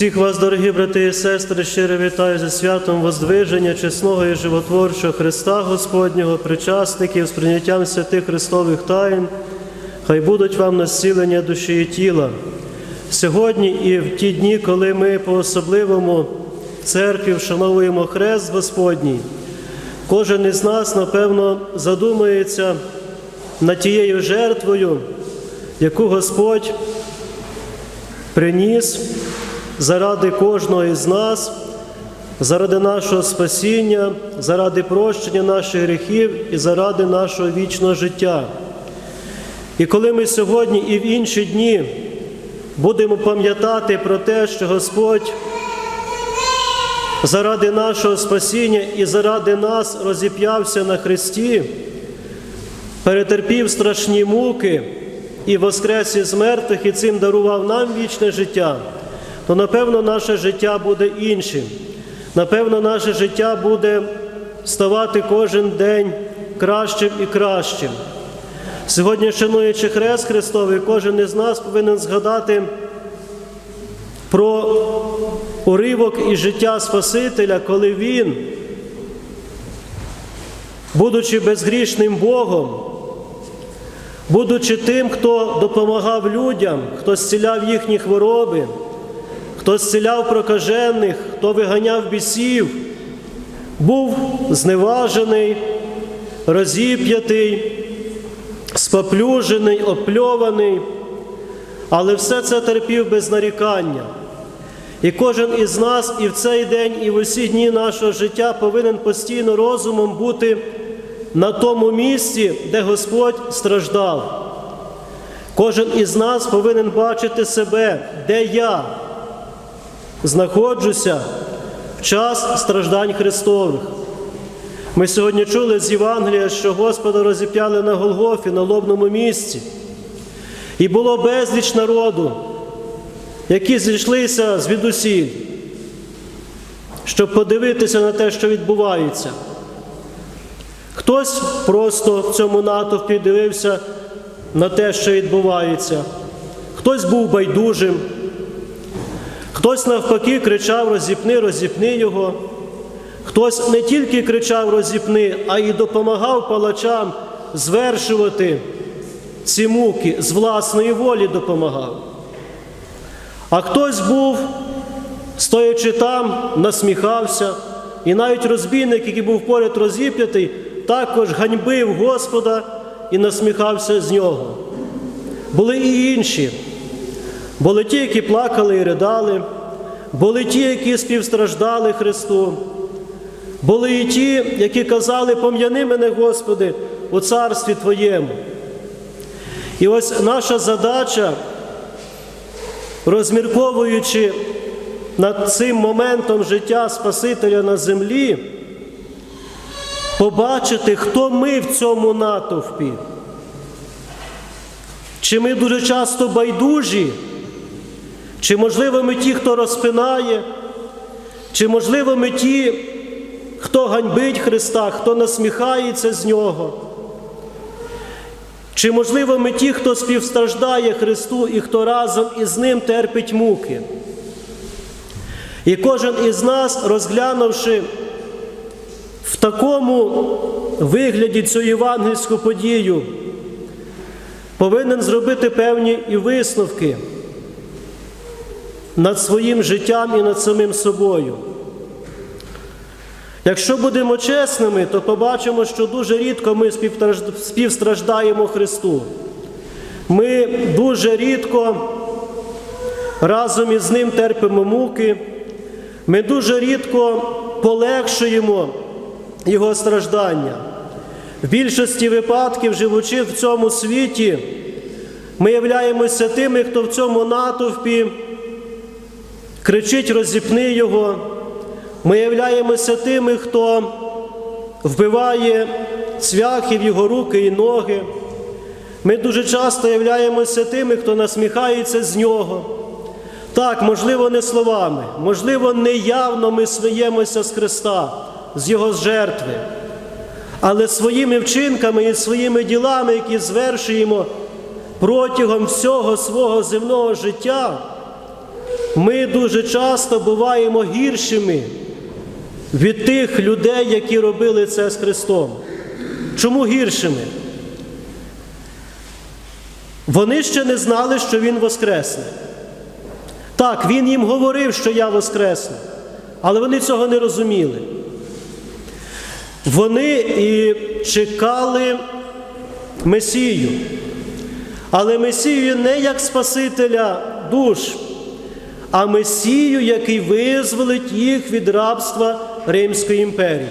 Всіх вас, дорогі брати і сестри, щиро вітаю зі святом Воздвиження, чесного і животворчого Христа Господнього, причасників з прийняттям святих Христових тайн. Хай будуть вам насілення душі і тіла. Сьогодні і в ті дні, коли ми по-особливому в церкві вшановуємо Хрест Господній, кожен із нас, напевно, задумується над тією жертвою, яку Господь приніс заради кожного із нас, заради нашого спасіння, заради прощення наших гріхів і заради нашого вічного життя. І коли ми сьогодні і в інші дні будемо пам'ятати про те, що Господь заради нашого спасіння і заради нас розіп'явся на Христі, перетерпів страшні муки і воскрес із мертвих, і цим дарував нам вічне життя, то напевно наше життя буде іншим. Напевно, наше життя буде ставати кожен день кращим і кращим. Сьогодні, шануючи Хрест Христовий, кожен із нас повинен згадати про уривок із життя Спасителя, коли Він, будучи безгрішним Богом, будучи тим, хто допомагав людям, хто зціляв їхні хвороби, хто зціляв прокажених, хто виганяв бісів, був зневажений, розіп'ятий, споплюжений, опльований, але все це терпів без нарікання. І кожен із нас і в цей день, і в усі дні нашого життя повинен постійно розумом бути на тому місці, де Господь страждав. Кожен із нас повинен бачити себе, де я знаходжуся в час страждань Христових. Ми сьогодні чули з Євангелія, що Господа розіп'яли на Голгофі, на лобному місці. І було безліч народу, які зійшлися звідусіль, щоб подивитися на те, що відбувається. Хтось просто в цьому натовпі дивився на те, що відбувається, хтось був байдужим, хтось навпаки кричав розіпни, розіпни його. Хтось не тільки кричав розіпни, а й допомагав палачам звершувати ці муки, з власної волі допомагав. А хтось був, стоячи там, насміхався, і навіть розбійник, який був поряд розіп'ятий, також ганьбив Господа і насміхався з нього. Були і інші. Були ті, які плакали і ридали, були ті, які співстраждали Христу. Були і ті, які казали, пом'яни мене, Господи, у царстві Твоєму. І ось наша задача, розмірковуючи над цим моментом життя Спасителя на землі, побачити, хто ми в цьому натовпі. Чи ми дуже часто байдужі, чи, можливо, ми ті, хто розпинає, чи, можливо, ми ті, хто ганьбить Христа, хто насміхається з Нього. Чи, можливо, ми ті, хто співстраждає Христу і хто разом із Ним терпить муки. І кожен із нас, розглянувши в такому вигляді цю євангельську подію, повинен зробити певні і висновки над своїм життям і над самим собою. Якщо будемо чесними, то побачимо, що дуже рідко ми співстраждаємо Христу. Ми дуже рідко разом із Ним терпимо муки, ми дуже рідко полегшуємо Його страждання. В більшості випадків, живучи в цьому світі, ми являємося тими, хто в цьому натовпі кричить розіпни Його. Ми являємося тими, хто вбиває цвяхи в його руки і ноги. Ми дуже часто являємося тими, хто насміхається з нього. Так, можливо, не словами, можливо, неявно ми сміємося з Христа, з Його жертви. Але своїми вчинками і своїми ділами, які звершуємо протягом всього свого земного життя, ми дуже часто буваємо гіршими від тих людей, які робили це з Христом. Чому гіршими? Вони ще не знали, що Він Воскресне. Так, Він їм говорив, що я Воскресну, але вони цього не розуміли. Вони і чекали Месію, але Месію не як Спасителя душ, а Месію, який визволить їх від рабства Римської імперії.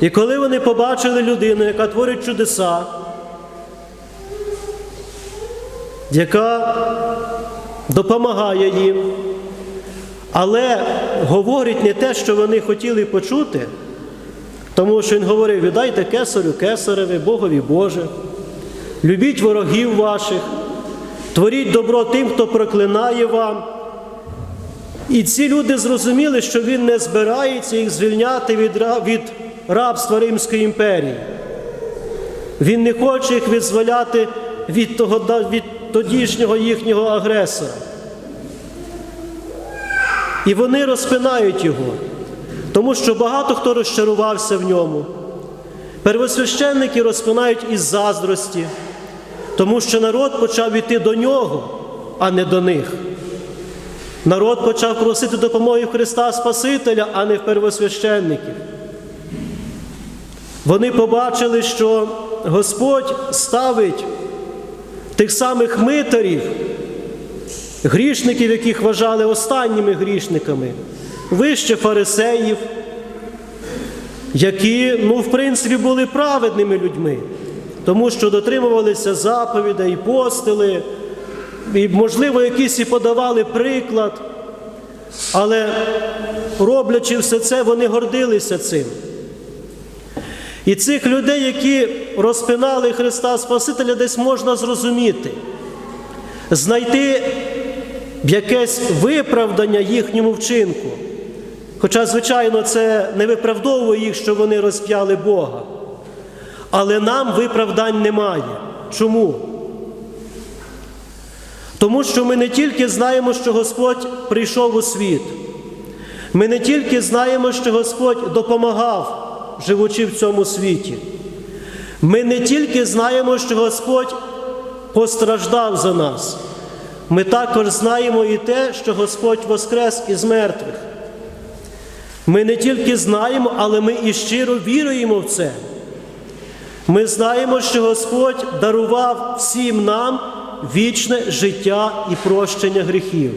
І коли вони побачили людину, яка творить чудеса, яка допомагає їм, але говорить не те, що вони хотіли почути, тому що він говорив: віддайте кесарю кесареві, Богові Боже, любіть ворогів ваших, творіть добро тим, хто проклинає вам. І ці люди зрозуміли, що він не збирається їх звільняти від, від рабства Римської імперії. Він не хоче їх визволяти від, того, від тодішнього їхнього агресора. І вони розпинають його, тому що багато хто розчарувався в ньому. Первосвященники розпинають із заздрості, тому що народ почав іти до нього, а не до них. Народ почав просити допомоги Христа Спасителя, а не в первосвященників. Вони побачили, що Господь ставить тих самих митарів, грішників, яких вважали останніми грішниками, вище фарисеїв, які, ну, в принципі, були праведними людьми, тому що дотримувалися заповідей, постили, і, можливо, якісь і подавали приклад, але роблячи все це, вони гордилися цим. І цих людей, які розпинали Христа Спасителя, десь можна зрозуміти, знайти якесь виправдання їхньому вчинку. Хоча, звичайно, це не виправдовує їх, що вони розп'яли Бога. Але нам виправдань немає. Чому? Тому що ми не тільки знаємо, що Господь прийшов у світ, ми не тільки знаємо, що Господь допомагав, живучи в цьому світі. Ми не тільки знаємо, що Господь постраждав за нас, ми також знаємо і те, що Господь воскрес із мертвих. Ми не тільки знаємо, але ми і щиро віруємо в це. Ми знаємо, що Господь дарував всім нам вічне життя і прощення гріхів.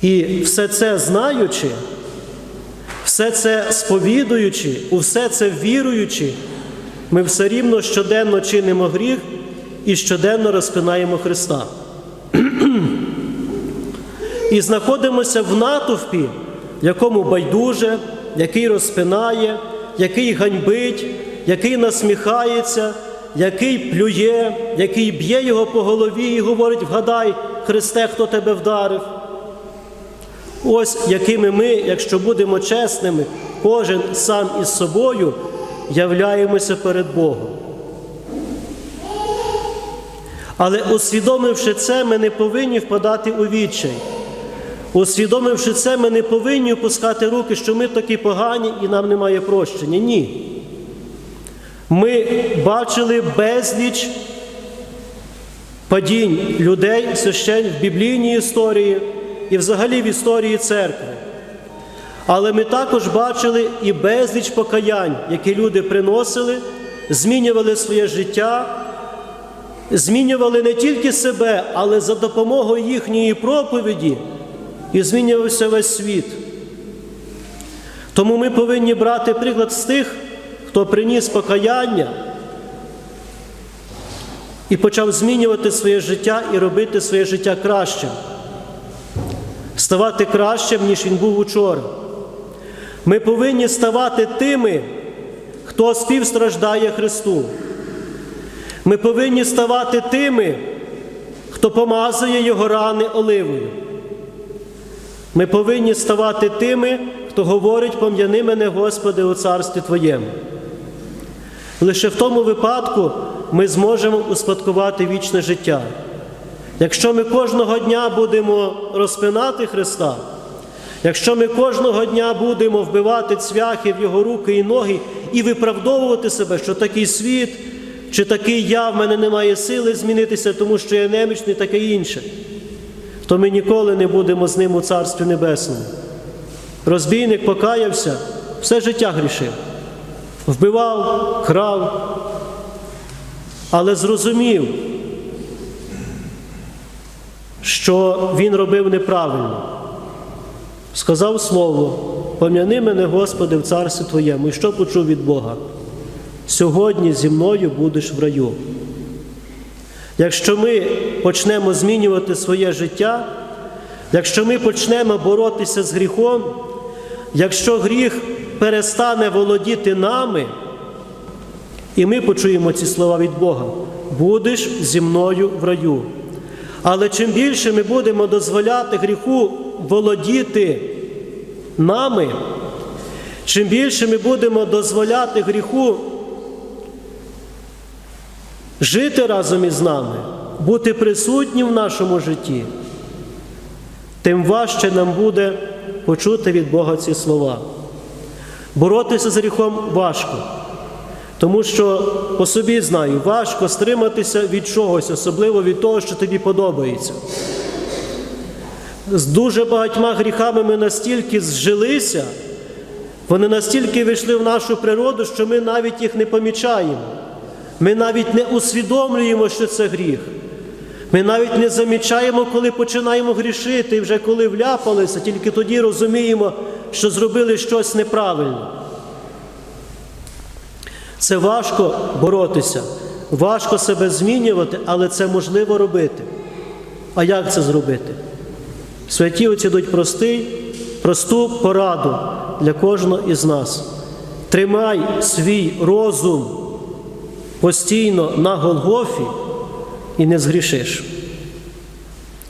І все це знаючи, все це сповідуючи, у все це віруючи, ми все рівно щоденно чинимо гріх і щоденно розпинаємо Христа. І знаходимося в натовпі, якому байдуже, який розпинає, який ганьбить, який насміхається, який плює, який б'є його по голові і говорить: вгадай, Христе, хто тебе вдарив. Ось якими ми, якщо будемо чесними, кожен сам із собою являємося перед Богом. Але усвідомивши це, ми не повинні впадати у відчай. Усвідомивши це, ми не повинні опускати руки, що ми такі погані і нам немає прощення. Ні. Ми бачили безліч падінь людей священь в біблійній історії і взагалі в історії церкви. Але ми також бачили і безліч покаянь, які люди приносили, змінювали своє життя, змінювали не тільки себе, але за допомогою їхньої проповіді і змінювався весь світ. Тому ми повинні брати приклад з тих, хто приніс покаяння і почав змінювати своє життя і робити своє життя кращим, ставати кращим, ніж він був учора. Ми повинні ставати тими, хто співстраждає Христу. Ми повинні ставати тими, хто помазує його рани оливою. Ми повинні ставати тими, хто говорить, пом'яни мене, Господи, у царстві Твоєму. Лише в тому випадку ми зможемо успадкувати вічне життя. Якщо ми кожного дня будемо розпинати Христа, якщо ми кожного дня будемо вбивати цвяхи в Його руки і ноги і виправдовувати себе, що такий світ чи такий я в мене немає сили змінитися, тому що я немічний, таке інше, то ми ніколи не будемо з ним у Царстві Небесному. Розбійник покаявся, все життя грішив, вбивав, крав, але зрозумів, що він робив неправильно. Сказав слово, пом'яни мене, Господи, в царстві Твоєму, і що почув від Бога? Сьогодні зі мною будеш в раю. Якщо ми почнемо змінювати своє життя, якщо ми почнемо боротися з гріхом, якщо гріх перестане володіти нами, і ми почуємо ці слова від Бога, будеш зі мною в раю. Але чим більше ми будемо дозволяти гріху володіти нами, чим більше ми будемо дозволяти гріху жити разом із нами, бути присутнім в нашому житті, тим важче нам буде почути від Бога ці слова. Боротися з гріхом важко, тому що по собі знаю, важко стриматися від чогось, особливо від того, що тобі подобається. З дуже багатьма гріхами ми настільки зжилися, вони настільки вийшли в нашу природу, що ми навіть їх не помічаємо. Ми навіть не усвідомлюємо, що це гріх. Ми навіть не замічаємо, коли починаємо грішити, і вже коли вляпалися, тільки тоді розуміємо, що зробили щось неправильно. Це важко боротися, важко себе змінювати, але це можливо робити. А як це зробити? Святі отці дадуть простий, просту пораду для кожного із нас. Тримай свій розум постійно на Голгофі і не згрішиш.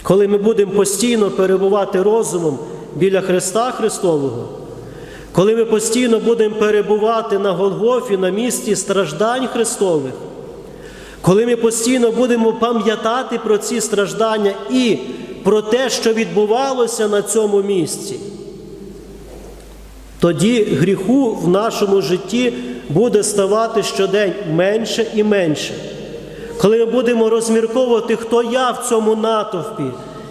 Коли ми будемо постійно перебувати розумом біля Христа Христового, коли ми постійно будемо перебувати на Голгофі, на місці страждань Христових, коли ми постійно будемо пам'ятати про ці страждання і про те, що відбувалося на цьому місці, тоді гріху в нашому житті буде ставати щодень менше і менше. Коли ми будемо розмірковувати, хто я в цьому натовпі,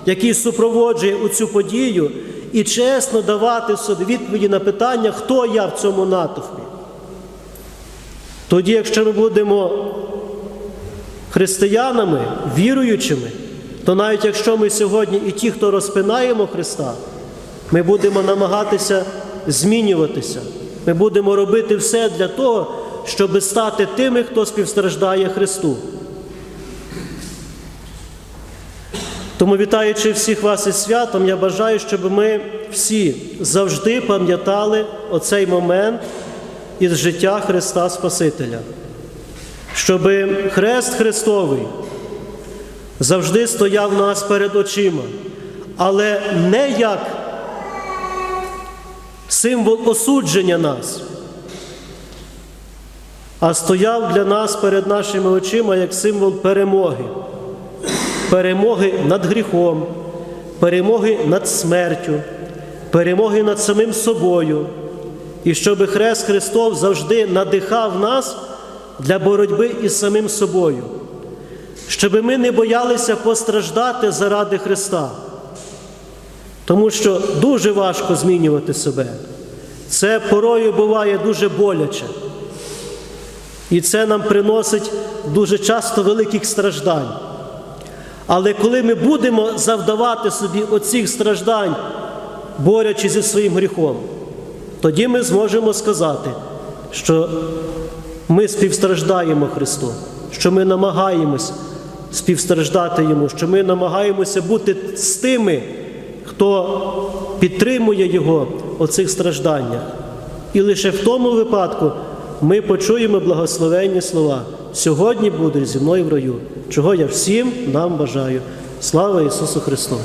який супроводжує у цю подію, і чесно давати собі відповіді на питання, хто я в цьому натовпі. Тоді, якщо ми будемо християнами, віруючими, то навіть якщо ми сьогодні і ті, хто розпинаємо Христа, ми будемо намагатися змінюватися. Ми будемо робити все для того, щоб стати тими, хто співстраждає Христу. Тому, вітаючи всіх вас із святом, я бажаю, щоб ми всі завжди пам'ятали оцей момент із життя Христа Спасителя, щоб Хрест Христовий завжди стояв нас перед очима, але не як символ осудження нас, а стояв для нас перед нашими очима як символ перемоги, перемоги над гріхом, перемоги над смертю, перемоги над самим собою, і щоб Хрест Христов завжди надихав нас для боротьби із самим собою, щоб ми не боялися постраждати заради Христа. Тому що дуже важко змінювати себе. Це порою буває дуже боляче. І це нам приносить дуже часто великих страждань. Але коли ми будемо завдавати собі оцих страждань, борючи зі своїм гріхом, тоді ми зможемо сказати, що ми співстраждаємо Христу, що ми намагаємось співстраждати Йому, що ми намагаємося бути з тими, хто підтримує Його у цих стражданнях. І лише в тому випадку ми почуємо благословенні слова. Сьогодні будуть зі мною в раю, чого я всім нам бажаю. Слава Ісусу Христу!